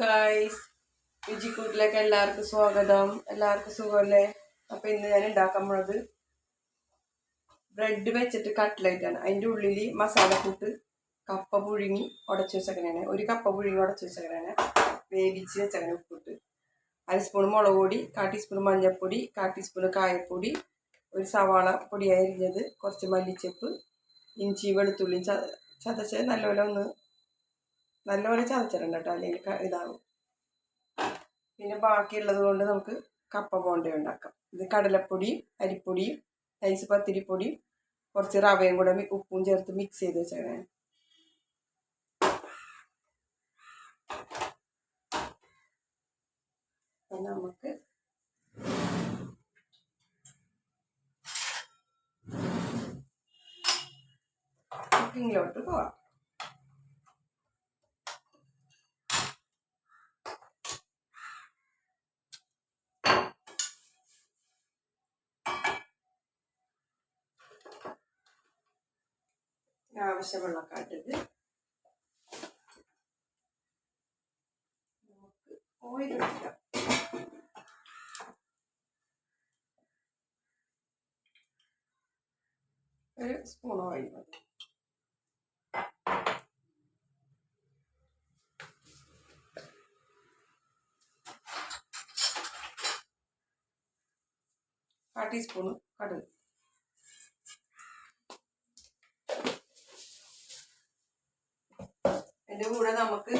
Guys രുചിക്കൂട്ടിലേക്ക് എല്ലാവർക്കും സ്വാഗതം. എല്ലാവർക്കും സുഖമല്ലേ? അപ്പം ഇന്ന് ഞാൻ ഉണ്ടാക്കാൻ പോണത് ബ്രെഡ് വെച്ചിട്ട് കട്ട്ലറ്റ് ആണ്. അതിന്റെ ഉള്ളിൽ മസാലക്കൂട്ട് കപ്പ പുഴുങ്ങി ഉടച്ചു വെച്ചങ്ങനെയാണ് ഒരു കപ്പ പുഴുങ്ങി ഉടച്ചു വെച്ചങ്ങനെയാണ് വേവിച്ച് വെച്ചങ്ങനെ ഉപ്പിട്ട്. അര സ്പൂൺ മുളക് പൊടി കാ ടീസ്പൂൺ മഞ്ഞൾപ്പൊടി കാ ടീസ്പൂൺ കായപ്പൊടി ഒരു സവാള പൊടിയായി അരിഞ്ഞത് കുറച്ച് മല്ലിച്ചപ്പ് ഇഞ്ചി വെളുത്തുള്ളി ചതച്ച് നല്ലപോലെ ഒന്ന് നല്ലപോലെ ചതച്ചിട്ടുണ്ട് കേട്ടോ അല്ലെങ്കിൽ ഇതാവും. പിന്നെ ബാക്കിയുള്ളത് കൊണ്ട് നമുക്ക് കപ്പ ബോണ്ട ഉണ്ടാക്കാം. ഇത് കടലപ്പൊടി അരിപ്പൊടിയും നൈസ് പത്തിരിപ്പൊടി കുറച്ച് റവയും കൂടെ ഉപ്പും ചേർത്ത് മിക്സ് ചെയ്ത് അപ്പം നമുക്ക് കുക്കിങ്ങിലോട്ട് പോവാം. ആവശ്യമുള്ളൊക്കെ ഇട്ടിട്ട് നമുക്ക് ഓയിൽ ഒഴിക്കാം. ഒരു സ്പൂൺ ഓയിൽ മതി. കാ ടീസ്പൂൺ കടുക് അതിന്റെ കൂടെ നമുക്ക്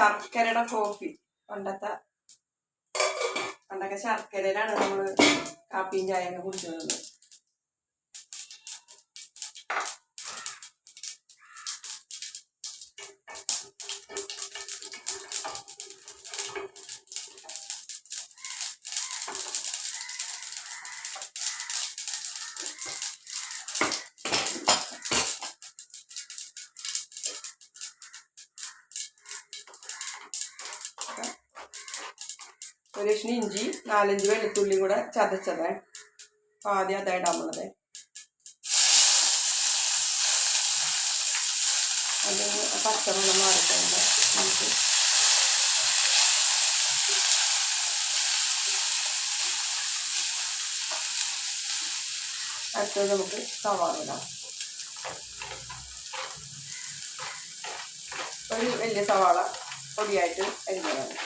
ശർക്കരയുടെ കോഫി പണ്ടത്തെ പണ്ടൊക്കെ ശർക്കരയിലാണ് നമ്മൾ കാപ്പിയും ചായയൊക്കെ കുടിച്ചിരുന്നത് ഒരു ലക്ഷം ഇഞ്ചി നാലഞ്ച് വെളുത്തുള്ളി കൂടെ ചതച്ചത്. അപ്പോൾ ആദ്യം അതാ ഇടാൻ പോണത്. അതിന് പച്ചവെള്ളം മാറിക്കഴിയുമ്പോൾ നമുക്ക് അടുത്തത് നമുക്ക് സവാള ഇടാം. ഒരു വലിയ സവാള പൊടിയായിട്ട് അരിഞ്ഞതാണ്.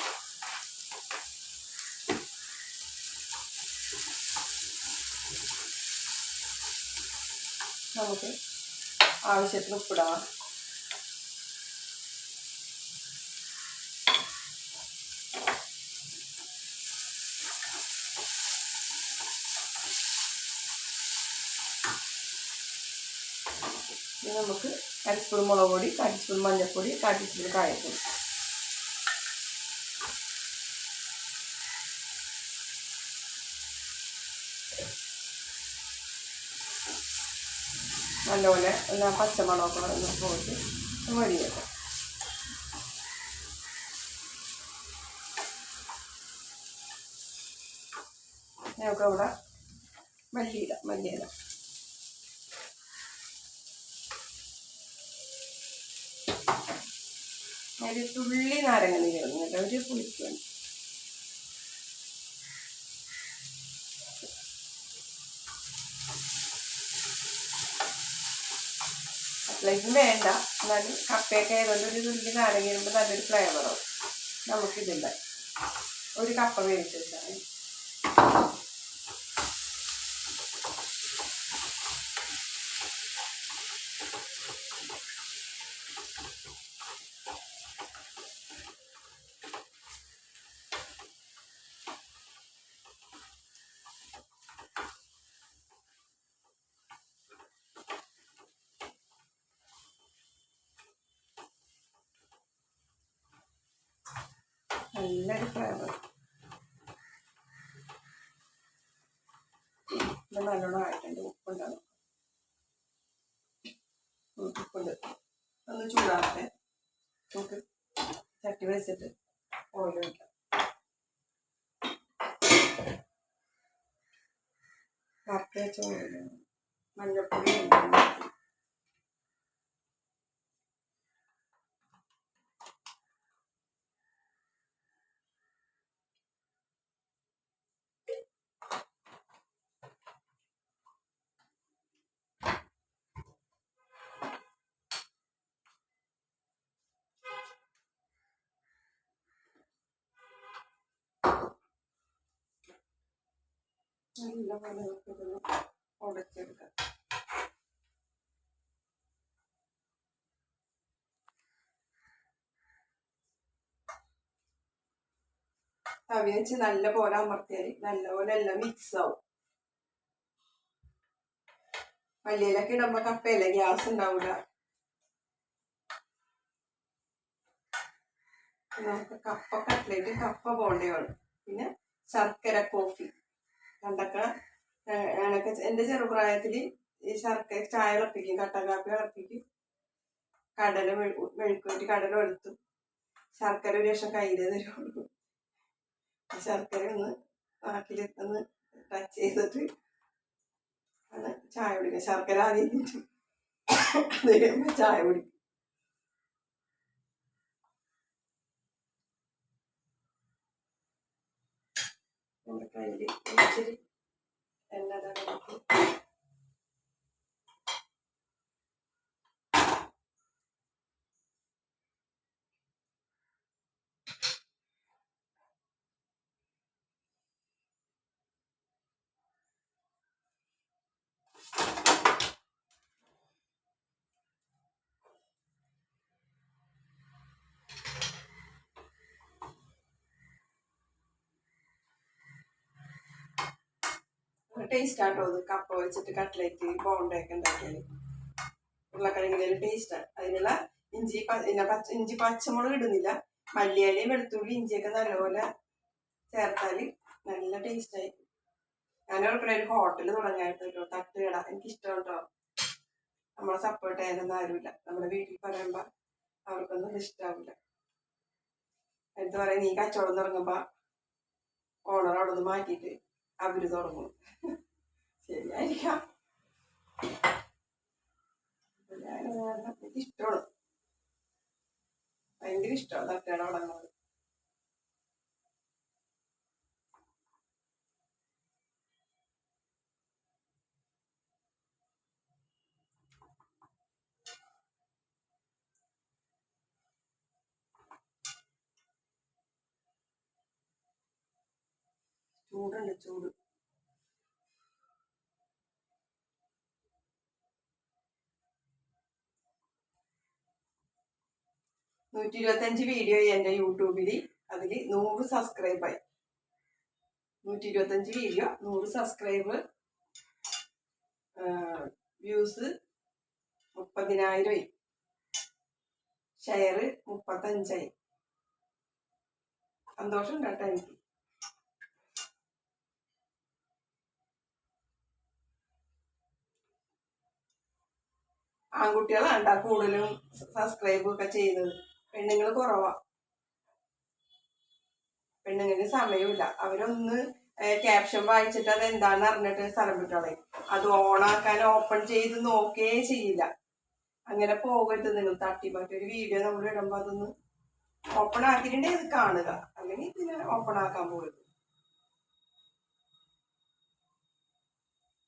നമുക്ക് ആവശ്യത്തിന് ഉപ്പിടാം. നമുക്ക് അര സ്പൂൺ മുളക് പൊടി കാ സ്പൂൺ മഞ്ഞൾപ്പൊടി കാ ടീസ്പൂൺ കായപ്പൊടി. നല്ലപോലെ എല്ലാ പച്ചമുളകൊക്കെ ഒന്ന് പോയിട്ട് വെക്കാം ഞങ്ങൾക്ക് ഇവിടെ മല്ലിയില മല്ലിയില. ഒരു തുള്ളി നാരങ്ങ നീര് ഒരു പുളിക്ക് കട്ട്ലറ്റും വേണ്ട. എന്നാലും കപ്പയൊക്കെ ആയതുകൊണ്ട് ഒരു തുല്യ നാരങ്ങ ഇടുമ്പോൾ നല്ലൊരു ഫ്ലേവറാവും നമുക്കിതുണ്ട് ഒരു കപ്പ വേവിച്ച് വെച്ചാൽ നല്ലൊരു ഫ്ലേവർ ഇത് നല്ലോണം ആയിട്ടുണ്ട് ഉപ്പുണ്ടാവും. ഉപ്പുണ്ട്. ഒന്ന് ചൂടാകട്ടെ നമുക്ക് ചട്ടി വെച്ചിട്ട് നല്ലപോലെ നമുക്കിതൊന്ന് ഉടച്ചെടുക്കാം. തവി വെച്ച് നല്ല പോലെ അമർത്തിയാൽ നല്ലപോലെ എല്ലാം മിക്സ് ആവും. മല്ലിയിലൊക്കെ ഇടുമ്പോ കപ്പയല്ലേ ഗ്യാസ് ഉണ്ടാവില്ല നമുക്ക് കപ്പ കട്ട്ലേറ്റ് കപ്പ ബോണ്ടയാണ് പിന്നെ ശർക്കര കോഫി. പണ്ടൊക്കെ ഞാനൊക്കെ എന്റെ ചെറുപ്രായത്തിൽ ഈ ശർക്കര ചായ ഇളപ്പിക്കും കട്ടൻ കാപ്പി ഇളപ്പിക്കും കടല മെഴുക്കൂറ്റി കടല വെളുത്തു. ശർക്കര ഒരു ലക്ഷം കയ്യിൽ തരുള്ളൂ. ശർക്കര ഒന്ന് നാക്കിൽ ഒന്ന് ടച്ച് ചെയ്തിട്ട് ആണ് ചായ കുടിക്കുക. ശർക്കര ആദ്യം ചായ കുടിക്കും. കയ്യിൽ ഇച്ചിരി എണ്ണ തടവിട്ട് ടേസ്റ്റ് ആട്ടോ അത് കപ്പ വെച്ചിട്ട് കട്ട്ലേറ്റ് ബോണ്ടയൊക്കെ ഉണ്ടാക്കിയാൽ ഉരുളക്കിഴങ്ങിന്റെ ടേസ്റ്റാണ് അതിനുള്ള ഇഞ്ചി പിന്നെ പച്ച ഇഞ്ചി പച്ചമുളക് ഇടുന്നില്ല. മല്ലിയാലി വെളുത്തുള്ളി ഇഞ്ചിയൊക്കെ നല്ലപോലെ ചേർത്താൽ നല്ല ടേസ്റ്റായി ഞാൻ ഓർക്കണ ഒരു ഹോട്ടൽ തുടങ്ങായിട്ട് കേട്ടോ തട്ടുകട. എനിക്ക് ഇഷ്ടം കേട്ടോ നമ്മളെ സപ്പോർട്ട് ചെയ്യാനൊന്നും ആരുമില്ല. നമ്മുടെ വീട്ടിൽ പറയുമ്പോ അവർക്കൊന്നും ഇഷ്ടാവില്ല എന്താ പറയാ നീ കച്ചവടം തുടങ്ങുമ്പോ ഓണർ അവിടെ നിന്ന് മാറ്റിയിട്ട് അവർ തുടങ്ങും ശരിയായിരിക്കാം. എനിക്ക് ഇഷ്ടമാണ് ഭയങ്കര ഇഷ്ടമാണ് തട്ടുകട തുടങ്ങുന്നത്. ചൂടുണ്ട് ചൂട്. നൂറ്റി ഇരുപത്തഞ്ച് വീഡിയോ എന്റെ യൂട്യൂബിൽ അതിൽ നൂറ് സബ്സ്ക്രൈബായി നൂറ്റി ഇരുപത്തഞ്ച് വീഡിയോ നൂറ് സബ്സ്ക്രൈബ് വ്യൂസ് മുപ്പതിനായിരമായി ഷെയർ മുപ്പത്തഞ്ചായി സന്തോഷം കേട്ടോ എനിക്ക് ആൺകുട്ടികളാണ്ട കൂടുതലും സബ്സ്ക്രൈബ് ഒക്കെ ചെയ്യുന്നത് പെണ്ണുങ്ങൾ കുറവാ. പെണ്ണുങ്ങൾക്ക് സമയമില്ല. അവരൊന്ന് ക്യാപ്ഷൻ വായിച്ചിട്ട് അത് എന്താണെന്ന് അറിഞ്ഞിട്ട് സ്ഥലം വിട്ടോളെ. അത് ഓണാക്കാൻ ഓപ്പൺ ചെയ്ത് നോക്കേ ചെയ്യില്ല. അങ്ങനെ പോകരുത് നിങ്ങൾ. തട്ടിമാറ്റി ഒരു വീഡിയോ നമ്മൾ ഇടുമ്പോൾ അതൊന്ന് ഓപ്പൺ ആക്കിയിട്ടുണ്ടെങ്കിൽ ഇത് കാണുക. അല്ലെങ്കിൽ ഇതിനെ ഓപ്പൺ ആക്കാൻ പോകരുത്.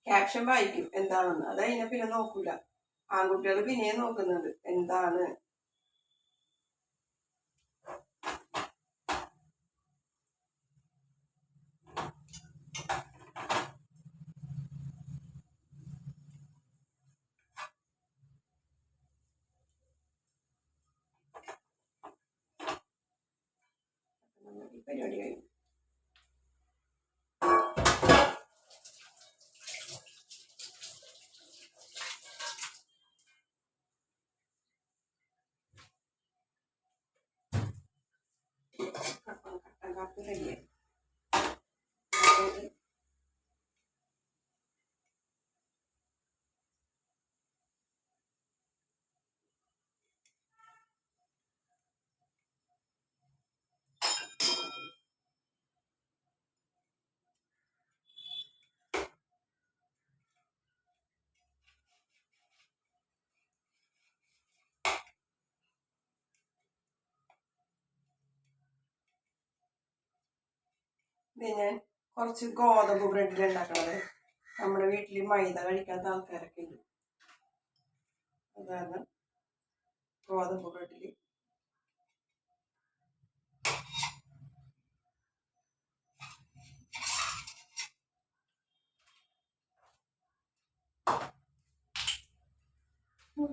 ക്യാപ്ഷൻ വായിക്കും. എന്താണെന്ന്. അത് പിന്നെ നോക്കൂല. ആൺകുട്ടികൾ പിന്നെയും നോക്കുന്നുണ്ട് എന്താണ്? പരിപാടി കഴിഞ്ഞു കട്ടൻ കട്ടൻ കാപ്പി റെഡിയായി പിന്നെ കുറച്ച് ഗോതമ്പ് ബ്രെഡിൽ ഉണ്ടാക്കണത്. നമ്മുടെ വീട്ടിൽ മൈദ കഴിക്കാത്ത ആൾക്കാരൊക്കെ ഉണ്ട്. അതാണ് ഗോതമ്പ് ബ്രെഡിൽ അപ്പൊ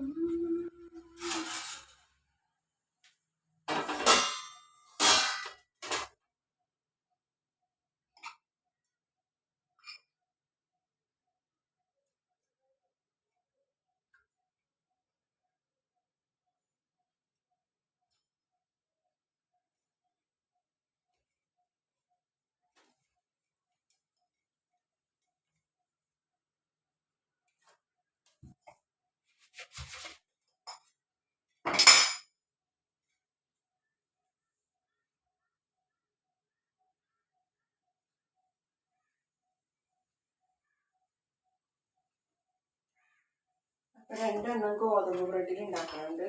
രണ്ടെണ്ണം ഗോതമ്പ് ബ്രെഡിൽ ഉണ്ടാക്കാറുണ്ട്.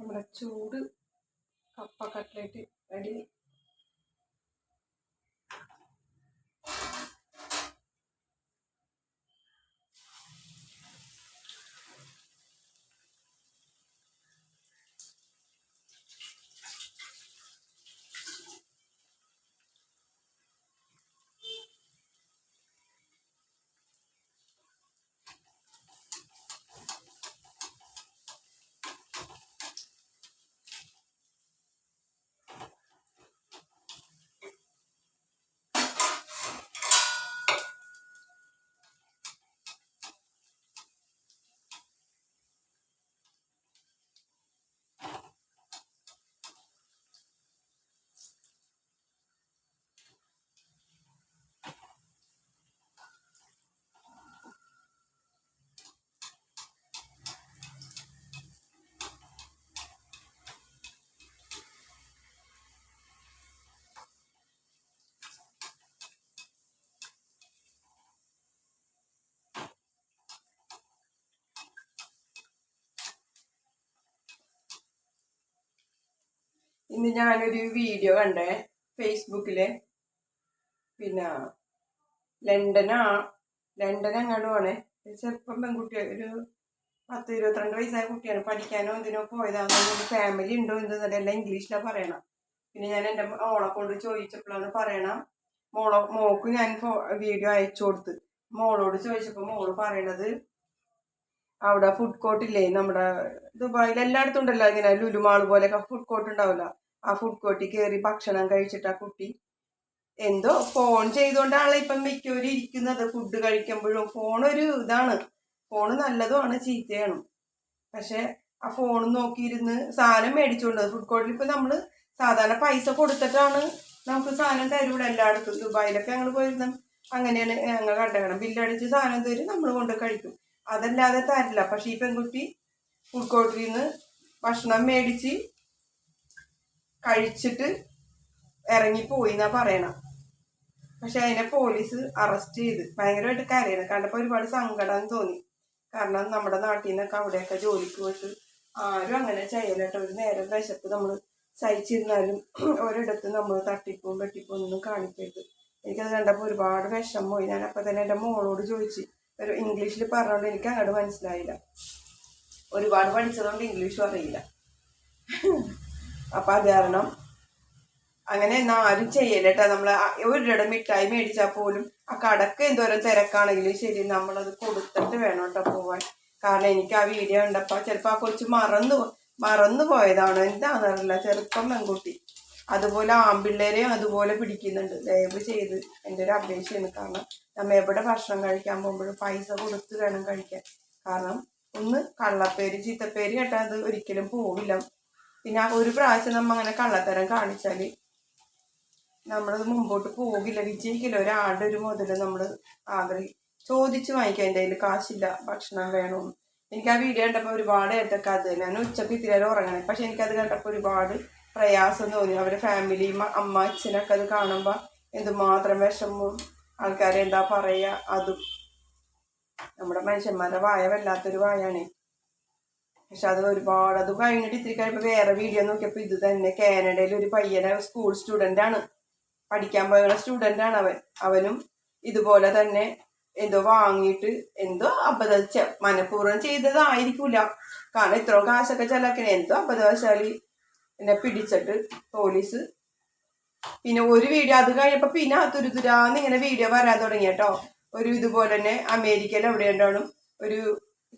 നമ്മുടെ ചൂട് കപ്പ കട്ട്ലേറ്റ് റെഡി. ഇന്ന് ഞാനൊരു വീഡിയോ കണ്ടേ ഫേസ്ബുക്കിൽ പിന്നെ ലണ്ടനാ ലണ്ടൻ എങ്ങാണ്ടുമാണ് ചെറുപ്പം പെൺകുട്ടി ഒരു പത്ത് ഇരുപത്തിരണ്ട് വയസ്സായ കുട്ടിയാണ്. പഠിക്കാനോ എന്തിനോ പോയതാണെന്ന് ഫാമിലി ഉണ്ടോ എന്തെന്നല്ല എല്ലാം ഇംഗ്ലീഷിലാണ് പറയണം. പിന്നെ ഞാൻ എന്റെ മോളെ കൊണ്ട് ചോദിച്ചപ്പോഴാണ് പറയണം മോളെ മോക്ക് ഞാൻ വീഡിയോ അയച്ചു കൊടുത്ത്. മോളോട് ചോദിച്ചപ്പോൾ മോൾ പറയണത് അവിടെ ഫുഡ് കോർട്ട് ഇല്ലേ? നമ്മുടെ ദുബായിൽ എല്ലായിടത്തും ഉണ്ടല്ലോ ഇങ്ങനെ ലുലുമാൾ പോലെയൊക്കെ ഫുഡ് കോർട്ട് ഉണ്ടാവില്ല. ആ ഫുഡ് കോർട്ടിൽ കയറി ഭക്ഷണം കഴിച്ചിട്ട് ആ കുട്ടി എന്തോ ഫോൺ ചെയ്തുകൊണ്ടാണ് ഇപ്പം മിക്കവരും ഇരിക്കുന്നത്. ഫുഡ് കഴിക്കുമ്പോഴും ഫോൺ ഒരു ഇതാണ്. ഫോൺ നല്ലതുമാണ് ചീത്തയാണ്. പക്ഷെ ആ ഫോൺ നോക്കിയിരുന്ന് സാധനം മേടിച്ചുകൊണ്ട് ഫുഡ് കോർട്ടിൽ ഇപ്പം നമ്മൾ സാധാരണ പൈസ കൊടുത്തിട്ടാണ് നമുക്ക് സാധനം തരൂടെ എല്ലായിടത്തും. ദുബായിലൊക്കെ ഞങ്ങൾ പോയിരുന്ന അങ്ങനെയാണ് ഞങ്ങൾ കണ്ടേക്കണം ബില്ലടിച്ച് സാധനം തരും നമ്മൾ കൊണ്ട് കഴിക്കും. അതല്ലാതെ തരില്ല. പക്ഷേ ഈ പെൺകുട്ടി ഫുഡ് കോർട്ടിൽ നിന്ന് ഭക്ഷണം മേടിച്ച് കഴിച്ചിട്ട് ഇറങ്ങിപ്പോയി എന്നാ പറയണം. പക്ഷെ അതിനെ പോലീസ് അറസ്റ്റ് ചെയ്ത്. ഭയങ്കരമായിട്ട് കരയണം. കണ്ടപ്പോൾ ഒരുപാട് സങ്കടം തോന്നി. കാരണം നമ്മുടെ നാട്ടിൽ നിന്നൊക്കെ അവിടെയൊക്കെ ജോലിക്ക് പോയിട്ട് ആരും അങ്ങനെ ചെയ്യലട്ടോ ഒരു നേരം വിശപ്പ് നമ്മൾ സഹിച്ചിരുന്നാലും ഒരിടത്ത് നമ്മൾ തട്ടിപ്പും വെട്ടിപ്പും ഒന്നും കാണിക്കരുത്. എനിക്കത് കണ്ടപ്പോൾ ഒരുപാട് വിഷം പോയി. ഞാൻ അപ്പം തന്നെ എന്റെ മോളോട് ചോദിച്ചു. ഒരു ഇംഗ്ലീഷിൽ പറഞ്ഞോണ്ട് എനിക്ക് അങ്ങോട്ട് മനസ്സിലായില്ല. ഒരുപാട് പഠിച്ചതുകൊണ്ട് ഇംഗ്ലീഷും അറിയില്ല. അപ്പം അത് കാരണം അങ്ങനെ ആരും ചെയ്യല്ലേട്ടാ നമ്മൾ ഒരിടം മിഠായി മേടിച്ചാൽ പോലും ആ കടക്ക് എന്തോരം തിരക്കാണെങ്കിലും ശരി നമ്മളത് കൊടുത്തിട്ട് വേണം കേട്ടോ പോവാൻ. കാരണം എനിക്ക് ആ വീഡിയോ കണ്ടപ്പോൾ ചിലപ്പോൾ ആ കൊച്ചു മറന്നു മറന്നു പോയതാണ്? എന്താണെന്നറിയില്ല ചെറുപ്പം പെൺകുട്ടി. അതുപോലെ ആമ്പിള്ളേരെയും അതുപോലെ പിടിക്കുന്നുണ്ട്. ദയവ് ചെയ്ത് എന്റെ ഒരു അപേക്ഷയാണ് കാരണം നമ്മൾ എവിടെ ഭക്ഷണം കഴിക്കാൻ പോകുമ്പോഴും പൈസ കൊടുത്ത് വേണം കഴിക്കാൻ. കാരണം ഒന്ന് കള്ളപ്പേര് ചീത്തപ്പേര് കേട്ടാൽ അത് ഒരിക്കലും പോവില്ല. പിന്നെ ഒരു പ്രാവശ്യം നമ്മൾ അങ്ങനെ കള്ളത്തരം കാണിച്ചാൽ നമ്മളത് മുമ്പോട്ട് പോകില്ല. വിജയിക്കില്ല. ഒരാളുടെ ഒരു മുതൽ നമ്മൾ ആഗ്രഹി ചോദിച്ചു വാങ്ങിക്കാം എന്റെ കയ്യിൽ കാശില്ല ഭക്ഷണം വേണോ എനിക്ക് ആ വീഡിയോ കണ്ടപ്പോൾ ഒരുപാട് ഏട്ടൊക്കെ അത് ഞാൻ ഉച്ചയ്ക്ക് ഇത്തിരി ഉറങ്ങണേ. പക്ഷെ എനിക്കത് കണ്ടപ്പോൾ ഒരുപാട് പ്രയാസം തോന്നി. അവരെ ഫാമിലി അമ്മ അച്ഛനൊക്കെ അത് കാണുമ്പോൾ എന്തുമാത്രം വിഷമവും ആൾക്കാരെന്താ പറയുക അതും. നമ്മുടെ മനുഷ്യന്മാരുടെ വായ വല്ലാത്തൊരു വായാണേ. പക്ഷെ അത് ഒരുപാട് അത് കഴിഞ്ഞിട്ട് ഇത്തിരി കഴിയുമ്പോൾ വേറെ വീഡിയോ നോക്കിയപ്പോൾ ഇത് തന്നെ കാനഡയിൽ ഒരു പയ്യനെ സ്കൂൾ സ്റ്റുഡന്റ് ആണ്. പഠിക്കാൻ പോയ സ്റ്റുഡന്റ് ആണ് അവൻ. അവനും ഇതുപോലെ തന്നെ എന്തോ വാങ്ങിയിട്ട് എന്തോ അബദ്ധ മനഃപൂർവം ചെയ്തതായിരിക്കില്ല കാരണം ഇത്രയും കാശൊക്കെ ചെലക്കണേ എന്തോ അബദ്ധവശാലി എന്നെ പിടിച്ചിട്ട് പോലീസ് പിന്നെ ഒരു വീഡിയോ അത് കഴിഞ്ഞപ്പോൾ പിന്നെ തുരുതുരാന്ന് ഇങ്ങനെ വീഡിയോ വരാൻ തുടങ്ങി കേട്ടോ. ഒരു ഇതുപോലെ തന്നെ അമേരിക്കയിൽ എവിടെയുണ്ടാണ് ഒരു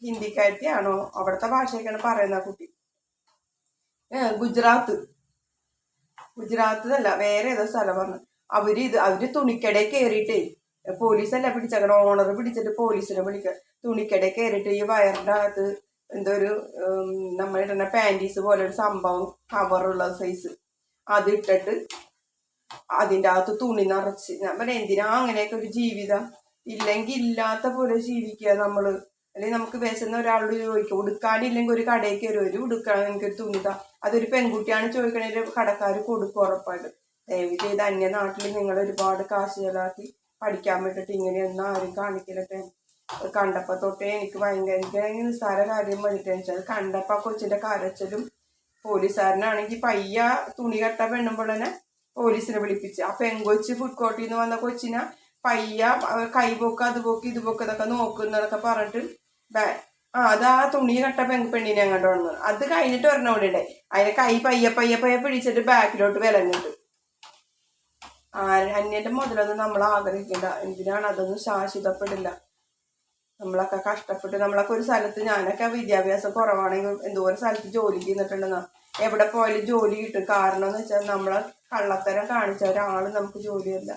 ഹിന്ദിക്കാരത്തിയാണോ അവിടുത്തെ ഭാഷയൊക്കെയാണ് പറയുന്ന കുട്ടി? ഗുജറാത്ത് ഗുജറാത്ത്. അല്ല വേറെ ഏതോ സ്ഥലം പറഞ്ഞു അവർ ഇത് അവർ തുണിക്കടയിൽ കയറിയിട്ടേ പോലീസല്ല പിടിച്ചേക്കണം ഓണർ പിടിച്ചിട്ട് പോലീസിനെ വിളിക്ക. തുണിക്കടയിൽ കയറിയിട്ട് ഈ വയറിന്റെ അകത്ത് എന്തോ ഒരു നമ്മളിടുന്ന പാന്റീസ് പോലെ ഒരു സംഭവം കവറുള്ള സൈസ് അത് ഇട്ടിട്ട് അതിന്റെ അകത്ത് തുണി നിറച്ച്. ഞാൻ എന്തിനാ അങ്ങനെയൊക്കെ ഒരു ജീവിതം? ഇല്ലെങ്കിൽ ഇല്ലാത്ത പോലെ ജീവിക്കുക നമ്മൾ. അല്ലെങ്കിൽ നമുക്ക് വിശന്ന ഒരാളോട് ചോദിക്കും ഉടുക്കാനില്ലെങ്കിൽ ഒരു കടയിൽ ഒരു ഉടുക്കാൻ എനിക്കൊരു തുണി താ അതൊരു പെൺകുട്ടിയാണ് ചോദിക്കണേൽ കടക്കാർ കൊടുക്കും ഉറപ്പായിട്ട്. ദയവ് ചെയ്ത് അന്യ നാട്ടിൽ നിങ്ങൾ ഒരുപാട് കാശ് പഠിക്കാൻ വിട്ടിട്ട് ഇങ്ങനെയൊന്നും ആരും കാണിക്കലൊക്കെ അത് കണ്ടപ്പോ തൊട്ടേ എനിക്ക് ഭയങ്കര എനിക്ക് നിസ്സാര കാര്യം വേണ്ടി വെച്ചാൽ കണ്ടപ്പോ കൊച്ചിന്റെ കരച്ചിലും പോലീസുകാരനാണെങ്കിൽ പയ്യ തുണി കെട്ട പെണ്ണുമ്പോൾ തന്നെ പോലീസിനെ വിളിപ്പിച്ച്. ആ പെങ്കൊച്ച് ഫുഡ് കോർട്ടിൽ നിന്ന് വന്ന കൊച്ചിനെ പയ്യ കൈ പോക്ക് അത് പോക്ക് ഇത് പോക്ക് ഇതൊക്കെ നോക്കുന്നതൊക്കെ പറഞ്ഞിട്ട് ആ അത് ആ തുണി കട്ട പെങ്ക് അങ്ങോട്ട് വന്നു അത് കഴിഞ്ഞിട്ട് ഒരെണ്ണം കൂടെ ഉണ്ടായി അതിന്റെ കൈ പയ്യ പയ്യ പയ്യ പിടിച്ചിട്ട് ബാക്കിലോട്ട് വിലങ്ങിട്ട് ആ അന്യന്റെ മുതലൊന്നും നമ്മൾ ആഗ്രഹിക്കണ്ട. എന്തിനാണ് അതൊന്നും ശാശ്വതപ്പെടില്ല. നമ്മളൊക്കെ കഷ്ടപ്പെട്ട് നമ്മളൊക്കെ ഒരു സ്ഥലത്ത് ഞാനൊക്കെ വിദ്യാഭ്യാസം കുറവാണെങ്കിൽ എന്തോരം സ്ഥലത്ത് ജോലി ചെയ്യുന്നിട്ടുണ്ടെന്നാ എവിടെ പോയാലും ജോലി കിട്ടും. കാരണം എന്ന് വെച്ചാൽ നമ്മളെ കള്ളത്തരം കാണിച്ച ഒരാൾ നമുക്ക് ജോലിയല്ല.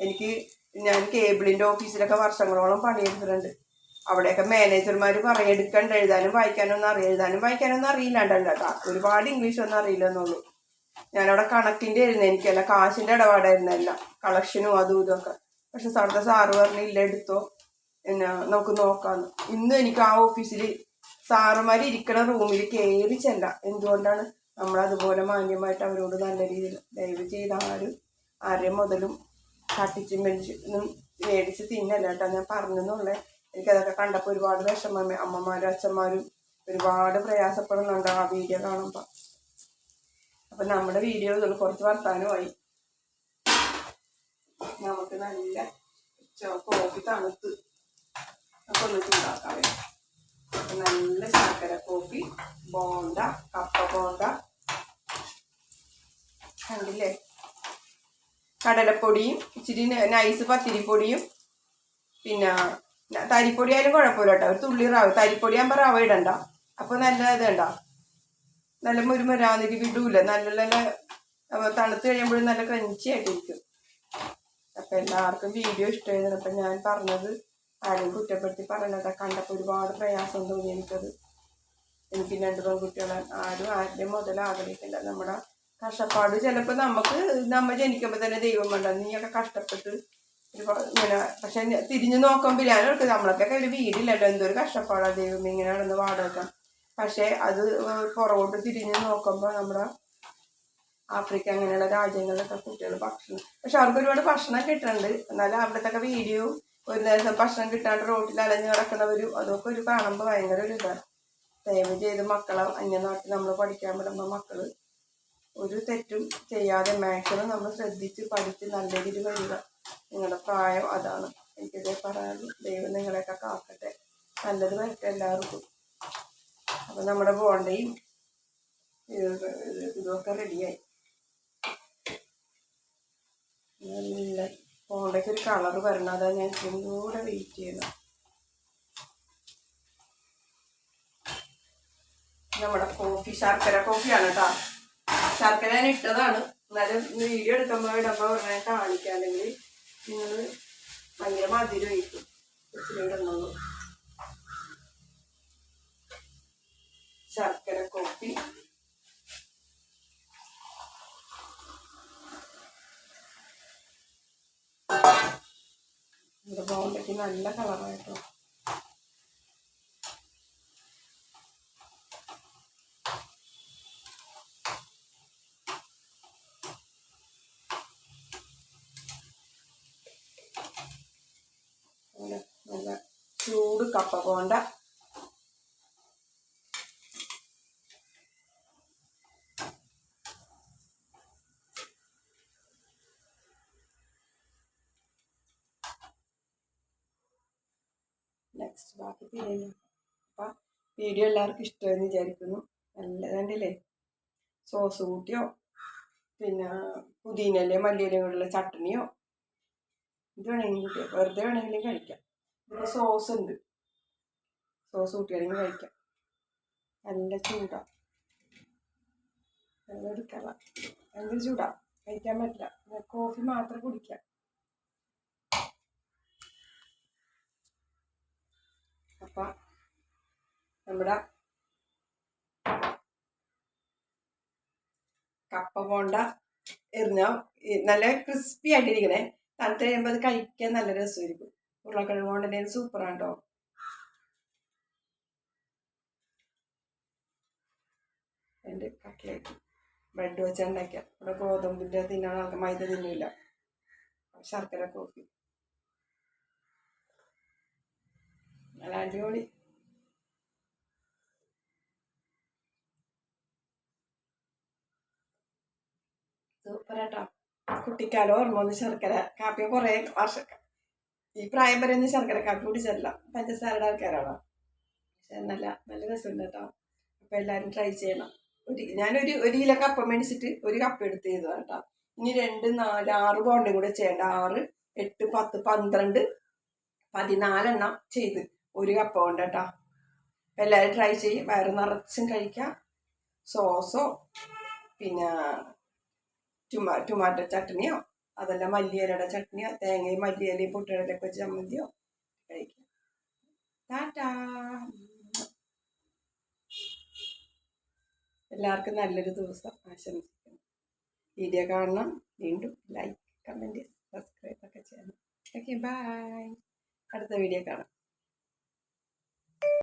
എനിക്ക് ഞാൻ കേബിളിന്റെ ഓഫീസിലൊക്കെ വർഷങ്ങളോളം പണിയെടുത്തിട്ടുണ്ട്. അവിടെയൊക്കെ മാനേജർമാർ പറയും എടുക്കണ്ട എഴുതാനും വായിക്കാനൊന്നും അറിയാം എഴുതാനും വായിക്കാനൊന്നും അറിയില്ലാണ്ടല്ല കേട്ടോ ഒരുപാട് ഇംഗ്ലീഷ് ഒന്നും അറിയില്ലെന്നുള്ളൂ. ഞാനവിടെ കണക്കിന്റെ ആയിരുന്നു എനിക്കല്ല കാശിന്റെ ഇടപാടായിരുന്നല്ല കളക്ഷനും അതും ഇതൊക്കെ. പക്ഷെ സാറിന്റെ സാറ് പറഞ്ഞു ഇല്ല എടുത്തോ. എന്നാ നമുക്ക് നോക്കാന്ന്. ഇന്നും എനിക്ക് ആ ഓഫീസിൽ സാറുമാർ ഇരിക്കണ റൂമിൽ കയറി ചെല്ല. എന്തുകൊണ്ടാണ്? നമ്മളതുപോലെ മാന്യമായിട്ട് അവരോട് നല്ല രീതിയിൽ ദയവ് ചെയ്ത് ആരും ആരെയും മുതലും തട്ടിച്ചും മേടിച്ചും മേടിച്ച് തിന്നല്ല കേട്ടോ ഞാൻ പറഞ്ഞെന്നുള്ളേ. എനിക്കതൊക്കെ കണ്ടപ്പോൾ ഒരുപാട് വിഷമം അമ്മമാരും അച്ഛന്മാരും ഒരുപാട് പ്രയാസപ്പെടുന്നുണ്ട് ആ വീഡിയോ കാണുമ്പോൾ അപ്പം നമ്മുടെ വീഡിയോ കുറച്ച് വർത്താനമായി. നമുക്ക് നല്ല കോഫി തണുത്ത് നമുക്ക് ഒന്ന് ചൂടാക്കാം അപ്പൊ നല്ല ശർക്കര കോഫി ബോണ്ട കപ്പ ബോണ്ട. കണ്ടില്ലേ? കടലപ്പൊടിയും ഇച്ചിരി നൈസ് പത്തിരിപ്പൊടിയും പിന്നെ തരിപ്പൊടി ആയാലും കുഴപ്പമില്ല കേട്ടോ ഒരു തുള്ളി റവ തരിപ്പൊടി ആകുമ്പോൾ റവ ഇടണ്ട. അപ്പോൾ നല്ല ഇത് ഉണ്ടോ നല്ല മുരുമുരാന്നിരി വിടൂല. നല്ല നല്ല അപ്പൊ തണുത്ത് കഴിയുമ്പോഴും നല്ല ക്രഞ്ചി ആയിട്ടിരിക്കും. അപ്പൊ എല്ലാവർക്കും വീഡിയോ ഇഷ്ടമായിരുന്നു. അപ്പൊ ഞാൻ പറഞ്ഞത് ആരും കുറ്റപ്പെടുത്തി പറഞ്ഞത് കണ്ടപ്പോൾ ഒരുപാട് പ്രയാസം തോന്നി എനിക്കത്. എനിക്ക് രണ്ട് പെൺകുട്ടികളെ ആരും ആരുടെ മുതൽ ആഗ്രഹിക്കില്ല നമ്മുടെ കഷ്ടപ്പാട് ചിലപ്പോൾ നമുക്ക് നമ്മ ജനിക്കുമ്പോൾ തന്നെ ദൈവം വേണ്ട. നീയൊക്കെ കഷ്ടപ്പെട്ട് ഇങ്ങനെ പക്ഷെ തിരിഞ്ഞു നോക്കുമ്പോൾ ഞാനൊക്കെ നമ്മളൊക്കെ ഒരു വീടില്ലല്ലോ. എന്തൊരു കഷ്ടപ്പാടാണ് ദൈവം ഇങ്ങനെയാണെന്ന് വാടക പക്ഷെ അത് പുറകോട്ട് തിരിഞ്ഞു നോക്കുമ്പോൾ നമ്മുടെ ആഫ്രിക്ക അങ്ങനെയുള്ള രാജ്യങ്ങളിലൊക്കെ കുട്ടികൾ ഭക്ഷണം പക്ഷെ അവർക്ക് ഒരുപാട് ഭക്ഷണം കിട്ടുന്നുണ്ട് എന്നാലും അവിടത്തൊക്കെ വീഡിയോ ഒരു നേരം ഭക്ഷണം കിട്ടാണ്ട് റോട്ടിൽ അലഞ്ഞു കിടക്കുന്നവരും അതൊക്കെ ഒരു കാണുമ്പോൾ ഭയങ്കര ഒരു ഇതാണ് ദയവ് ചെയ്ത് മക്കളെ അന്യനാട്ടിൽ നമ്മൾ പഠിക്കാൻ വിടുമ്പോൾ മക്കൾ ഒരു തെറ്റും ചെയ്യാതെ മാക്സിമം നമ്മൾ ശ്രദ്ധിച്ച് പഠിച്ച് നല്ല രീതിയിൽ കഴിയുക നിങ്ങളുടെ പ്രായം അതാണ്. എനിക്കിത് പറയാൻ ദൈവം നിങ്ങളെയൊക്കെ കാക്കട്ടെ. നല്ലത് വരട്ടെ എല്ലാവർക്കും. അപ്പം നമ്മുടെ ബോണ്ടയും ഇത് ഇതൊക്കെ റെഡിയായി. നല്ല ബോണ്ടയ്ക്ക് ഒരു കളർ വരണം. അതാ ഞാൻ കൂടെ വെയിറ്റ് ചെയ്യുന്നത്. നമ്മുടെ കോഫി ശർക്കര കോഫിയാണ് കേട്ടോ. ശർക്കര ഞാൻ ഇട്ടതാണ്. എന്നാലും വീഡിയോ എടുക്കുമ്പോൾ ഇടുമ്പോൾ ഉടനെ കാണിക്കാം. അല്ലെങ്കിൽ നിങ്ങൾ ഭയങ്കര മധുരമായിരിക്കും ഇടുന്നുള്ളൂ ശർക്കര കോപ്പി നല്ല കളറായിട്ടോ നല്ല നല്ല ചൂട് കപ്പ പോണ്ട നെക്സ്റ്റ് ബാക്കി പിന്നെ അപ്പം വീഡിയോ എല്ലാവർക്കും ഇഷ്ടമെന്ന് വിചാരിക്കുന്നു. നല്ല കണ്ടില്ലേ സോസ് കൂട്ടിയോ പിന്നെ പുതിനല്ലേ മല്ലിയിലും കൊണ്ടുള്ള ചട്ടണിയോ? ഇത് വേണമെങ്കിലും വെറുതെ വേണമെങ്കിലും കഴിക്കാം. പിന്നെ സോസ് ഉണ്ട്. സോസ് കൂട്ടിയാണെങ്കിൽ കഴിക്കാം. നല്ല ചൂടാ. നല്ല എടുക്കല ഭയങ്കര ചൂടാ. കഴിക്കാൻ പറ്റില്ല. കോഫി മാത്രം കുടിക്കാം. അപ്പ നമ്മുടെ കപ്പ പോണ്ട എറിഞ്ഞ നല്ല ക്രിസ്പി ആയിട്ടിരിക്കണേ. തണുത്ത് കഴിയുമ്പോൾ അത് കഴിക്കാൻ നല്ല രസമായിരിക്കും. ഉരുളക്കിഴങ്ങ് കൊണ്ട് തന്നെ സൂപ്പറാണ് കേട്ടോ എന്റെ കട്ട്ലേറ്റ് ബ്രെഡ് വെച്ച് ഉണ്ടാക്കിയ ഇവിടെ ഗോതമ്പിന്റെ തിന്നാൻ ആൾക്ക് മൈദ തിന്നില്ല ശർക്കര കോഫി. നല്ല അടിപൊളി. സൂപ്പർ കേട്ടോ കുട്ടിക്കാലം ഓർമ്മ വന്ന് ശർക്കര കാപ്പി കുറേ വർഷം ഈ പ്രായം വരെ ഒന്നും ശർക്കര കാപ്പി കുടിച്ചല്ല പഞ്ചസാരയുടെ ആൾക്കാരാണോ. പക്ഷെ നല്ല നല്ല രസമുണ്ട് കേട്ടോ. അപ്പോൾ എല്ലാവരും ട്രൈ ചെയ്യണം. ഞാനൊരു ഒരു കിലോ കപ്പ മേടിച്ചിട്ട് ഒരു കപ്പ എടുത്ത് ചെയ്തതാണ് കേട്ടോ. ഇനി രണ്ട് നാല് ആറ് ബോണ്ടും കൂടെ ചെയ്യേണ്ട. ആറ് എട്ട് പത്ത് പന്ത്രണ്ട് പതിനാലെണ്ണം ചെയ്ത് ഒരു കപ്പ കൊണ്ട് കേട്ടോ. എല്ലാവരും ട്രൈ ചെയ്യും. വയറ് നിറച്ചും കഴിക്കാം. സോസോ പിന്നെ ടുമാ ടൊമാറ്റോ ചട്നിയോ അതല്ല മല്ലിയിലയുടെ ചട്നിയോ തേങ്ങയും മല്ലിയിലയും പൊട്ടുകടലൊക്കെ വെച്ച് ചമ്മന്തിയോ കഴിക്കാം. ടാറ്റാ. എല്ലാവർക്കും നല്ലൊരു ദിവസം ആശംസിക്കുന്നു. വീഡിയോ കാണണം. വീണ്ടും ലൈക്ക് കമന്റ് സബ്സ്ക്രൈബ് ഒക്കെ ചെയ്യണം. ഓക്കെ ബായ് അടുത്ത വീഡിയോ കാണാം.